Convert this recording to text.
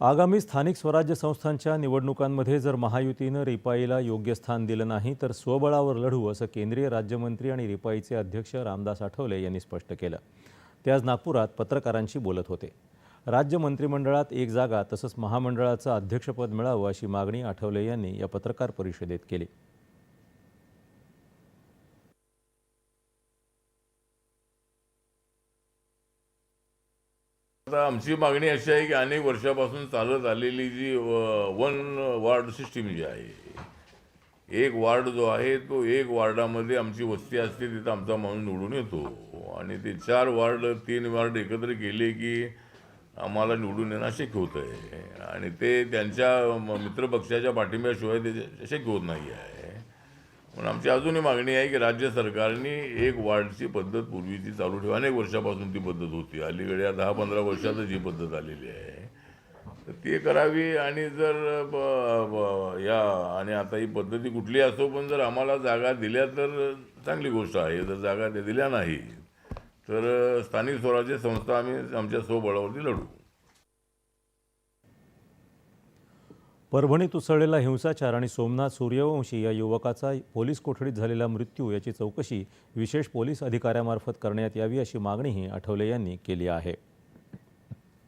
आगामी स्थानिक स्वराज्य संस्थांच्या निवडणुकांमध्ये जर महायुतीनं रिपाईला योग्य स्थान दिलं नाही तर स्वबळावर लढू असं केंद्रीय राज्यमंत्री आणि रिपाईचे अध्यक्ष रामदास आठवले यांनी स्पष्ट केलं. ते आज नागपुरात पत्रकारांशी बोलत होते. राज्य मंत्रिमंडळात एक जागा तसंच महामंडळाचं अध्यक्षपद मिळावं अशी मागणी आठवले यांनी या पत्रकार परिषदेत केली. आता आमची मागणी अशी आहे की अनेक वर्षापासून चालत आलेली जी वन वार्ड सिस्टीम जी आहे एक वार्ड जो आहे तो एक वार्डामध्ये आमची वस्ती असते तिथं आमचा माणूस निवडून येतो. आणि ते चार वार्ड तीन वार्ड एकत्र केले की आम्हाला निवडून येणं शक्य होतं आहे आणि ते त्यांच्या मित्रपक्षाच्या पाठिंब्याशिवाय ते शक्य होत नाही आहे. म्हणून आमची अजूनही मागणी आहे की राज्य सरकारने एक वार्डची पद्धत पूर्वीची चालू ठेवा. अनेक वर्षापासून ती पद्धत होती. अलीकडे या दहा पंधरा वर्षातच ही पद्धत आलेली आहे तर ती करावी आणि जर ब- ब- या आणि आता ही पद्धती कुठली असो पण जर आम्हाला जागा दिल्या तर चांगली गोष्ट आहे. जर जागा त्या दिल्या नाही तर स्थानिक स्वराज्य संस्था आम्ही आमच्या स्वबळावरती लढू. परभणीत उसळलेला हिंसाचार आणि सोमनाथ सूर्यवंशी या युवकाचा पोलीस कोठडीत झालेला मृत्यू याची चौकशी विशेष पोलीस अधिकाऱ्यामार्फत करण्यात यावी अशी मागणीही आठवले यांनी केली आहे.